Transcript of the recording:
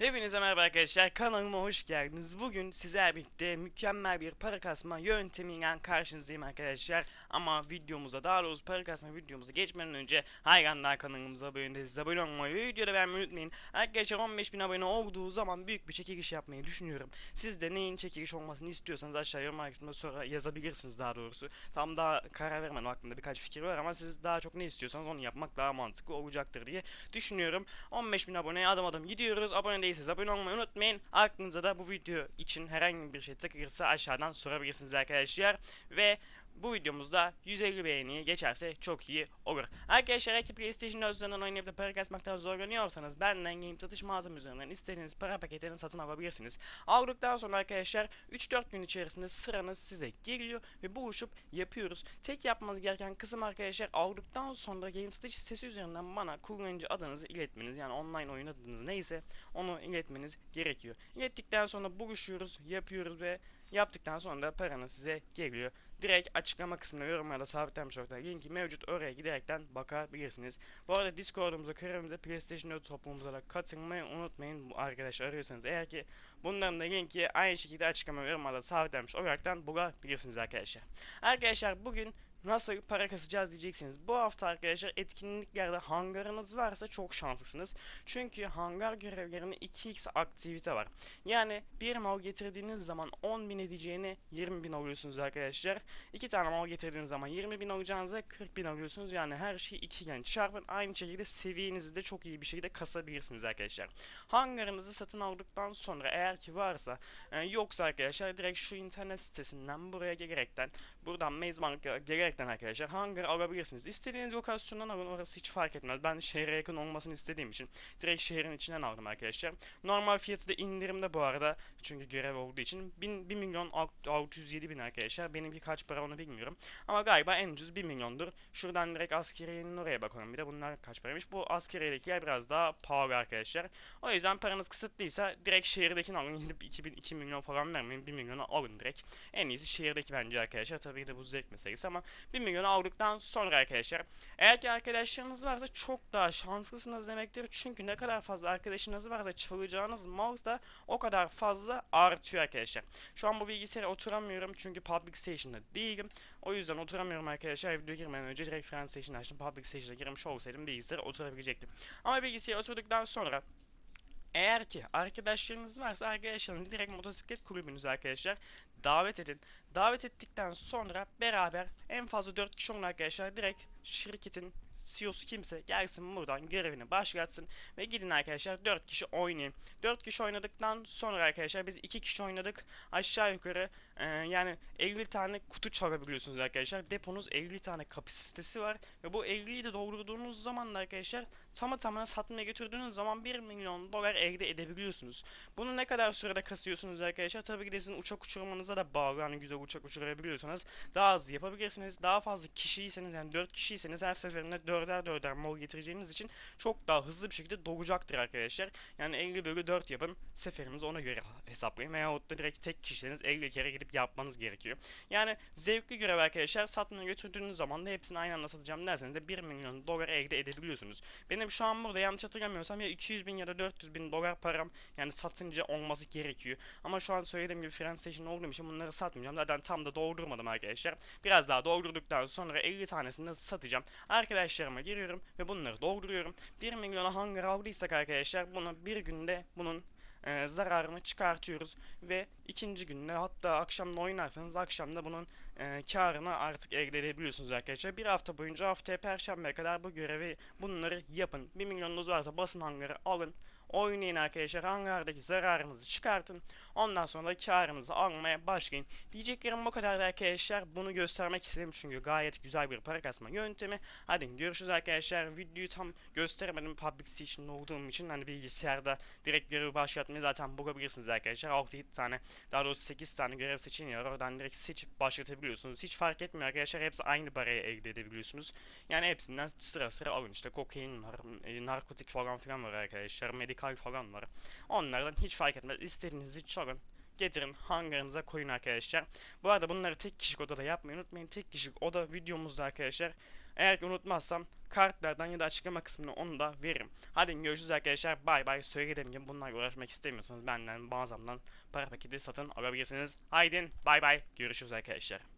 Hepinize merhaba arkadaşlar kanalıma hoş geldiniz. Bugün sizlerle birlikte mükemmel bir para kasma yöntemiyle karşınızdayım arkadaşlar. Ama videomuza daha doğrusu para kasma videomuza geçmeden önce hayranlar kanalımıza abone değilseniz abone olmayı ve videoda beğenmeyi unutmayın. Arkadaşlar 15.000 abone olduğu zaman büyük bir çekiliş yapmayı düşünüyorum. Siz de neyin çekiliş olmasını istiyorsanız aşağı yorum kısmında sonra yazabilirsiniz daha doğrusu. Tam daha karar vermedim aklımda birkaç fikir var ama siz daha çok ne istiyorsanız onu yapmak daha mantıklı olacaktır diye düşünüyorum. 15.000 aboneye adım adım gidiyoruz. Abone değilseniz abone olmayı unutmayın. Aklınıza da bu video için herhangi bir şey takılırsa aşağıdan sorabilirsiniz arkadaşlar. Ve bu videomuzda 150 beğeniyi geçerse çok iyi olur. Arkadaşlar belki PlayStation üzerinden oynayıp da para kasmaktan zorlanıyorsanız benden game satış mağazam üzerinden istediğiniz para paketlerini satın alabilirsiniz. Aldıktan sonra arkadaşlar 3-4 gün içerisinde sıranız size geliyor ve buluşup yapıyoruz. Tek yapmanız gereken kısım arkadaşlar aldıktan sonra game satış sitesi üzerinden bana kullanıcı adınızı iletmeniz yani online oyun adınız neyse onu iletmeniz gerekiyor. İlettikten sonra buluşuyoruz, yapıyoruz ve yaptıktan sonra da paranız size geliyor. Direkt açıklama kısmına yorumlarda sabitlenmiş orada linki mevcut oraya giderekten bakabilirsiniz. Bu arada Discord'umuza, kanalımıza, PlayStation 4 toplumumuza katılmayı unutmayın bu arkadaş arıyorsanız. Eğer ki bunların da linki aynı şekilde açıklama yorumlarda sabitlenmiş olaraktan bulabilirsiniz arkadaşlar. Arkadaşlar bugün Nasıl para kasacağız diyeceksiniz. Bu hafta arkadaşlar etkinliklerde hangarınız varsa çok şanslısınız. Çünkü hangar görevlerinde 2x aktivite var. Yani bir mal getirdiğiniz zaman 10.000 edeceğine 20.000 alıyorsunuz arkadaşlar. 2 tane mal getirdiğiniz zaman 20.000 alacağınıza 40.000 alıyorsunuz. Yani her şeyi 2 gen çarpın. Aynı şekilde seviyenizi de çok iyi bir şekilde kasabilirsiniz arkadaşlar. Hangarınızı satın aldıktan sonra eğer ki varsa e, yoksa arkadaşlar direkt şu internet sitesinden buraya gelerekten buradan Maze Bank'a gelerekten arkadaşlar hangar alabilirsiniz. İstediğiniz lokasyondan alın orası hiç fark etmez. Ben şehre yakın olmasını istediğim için direkt şehrin içinden aldım arkadaşlar. Normal fiyatı da indirimde bu arada çünkü görev olduğu için 1, 1 milyon 607 bin arkadaşlar. Benimki kaç para onu bilmiyorum. Ama galiba en ucuz 1 milyondur. Şuradan direkt askeriyenin oraya bakalım bir de bunlar kaç paraymış. Bu askeriyedekiler biraz daha pahalı arkadaşlar. O yüzden paranız kısıtlıysa direkt şehirdekini alın. Gidip 2000 2 milyon falan vermeyin. 1 milyonu alın direkt. En iyisi şehirdeki bence arkadaşlar. Tabii ki de bu zevk meselesi ama 1 milyonu aldıktan sonra arkadaşlar. Eğer ki arkadaşlarınız varsa çok daha şanslısınız demektir. Çünkü ne kadar fazla arkadaşınız varsa çalacağınız mouse da o kadar fazla artıyor arkadaşlar. Şu an bu bilgisayara oturamıyorum çünkü public station'da değilim. O yüzden oturamıyorum arkadaşlar. Video girmeden önce direkt friend station açtım. Public station'a girmiş olsaydım bilgisayara oturabilecektim. Ama bilgisayara oturduktan sonra eğer ki arkadaşlarınız varsa arkadaşlarınızı direkt motosiklet kulübünüze arkadaşlar davet edin. Davet ettikten sonra beraber en fazla 4 kişi olun arkadaşlar direkt şirketin CEO'su kimse gelsin buradan görevini başlatsın ve gidin arkadaşlar 4 kişi oynayın. 4 kişi oynadıktan sonra arkadaşlar biz 2 kişi oynadık. Aşağı yukarı e, yani 50 tane kutu çalabiliyorsunuz arkadaşlar. Deponuz 50 tane kapasitesi var ve bu 50'yi de doldurduğunuz zaman da arkadaşlar tamı tamına satmaya götürdüğünüz zaman 1 milyon dolar elde edebiliyorsunuz. Bunu ne kadar sürede kasıyorsunuz arkadaşlar? Tabii ki de sizin uçak uçurmanıza da bağlı. Yani güzel uçak uçurabiliyorsanız daha hızlı yapabilirsiniz. Daha fazla kişiyseniz yani 4 kişiyseniz her seferinde 4'er 4'er mol getireceğiniz için çok daha hızlı bir şekilde dolacaktır arkadaşlar. Yani 50 bölü 4 yapın. Seferimizi ona göre hesaplayın. Veyahut da direkt tek kişiseniz 50 kere gidip yapmanız gerekiyor. Yani zevkli görev arkadaşlar. Satmaya götürdüğünüz zaman da hepsini aynı anda satacağım derseniz de 1 milyon dolar elde edebiliyorsunuz. Benim şu an burada yanlış hatırlamıyorsam ya 200 bin ya da 400 bin dolar param yani satınca olması gerekiyor. Ama şu an söylediğim gibi Friend Station olduğum için bunları satmayacağım. Zaten tam da doldurmadım arkadaşlar. Biraz daha doldurduktan sonra 50 tanesini satacağım. Arkadaşlarıma giriyorum ve bunları dolduruyorum. 1 milyona hangar aldıysak arkadaşlar bunu bir günde bunun e, zararını çıkartıyoruz ve ikinci günde hatta akşamda oynarsanız akşamda bunun e, karını artık elde edebiliyorsunuz arkadaşlar. Bir hafta boyunca haftaya perşembeye kadar bu görevi bunları yapın. 1 milyonunuz varsa basın hangarı alın. Oynayın arkadaşlar hangardaki zararınızı çıkartın. Ondan sonra karınızı almaya başlayın. Diyeceklerim bu kadar arkadaşlar. Bunu göstermek istedim çünkü gayet güzel bir para kasma yöntemi. Hadi görüşürüz arkadaşlar. Videoyu tam gösteremedim public station olduğum için hani bilgisayarda direkt görevi başlatmayı zaten bulabilirsiniz arkadaşlar. 6-7 tane daha doğrusu 8 tane görev seçeneği var. Oradan direkt seçip başlatabiliyorsunuz. Hiç fark etmiyor arkadaşlar. Hepsi aynı parayı elde edebiliyorsunuz. Yani hepsinden sıra sıra alın. İşte kokain var, e, narkotik falan filan var arkadaşlar. Medikal falan var. Onlardan hiç fark etmez. İstediğinizi çalın getirin hangarınıza koyun arkadaşlar. Bu arada bunları tek kişilik odada yapmayı unutmayın. Tek kişilik oda videomuzda arkadaşlar. Eğer ki unutmazsam kartlardan ya da açıklama kısmına onu da veririm. Hadi görüşürüz arkadaşlar. Bay bay. Söylediğim gibi bunlarla uğraşmak istemiyorsanız benden mağazamdan para paketi satın alabilirsiniz. Haydi bay bay. Görüşürüz arkadaşlar.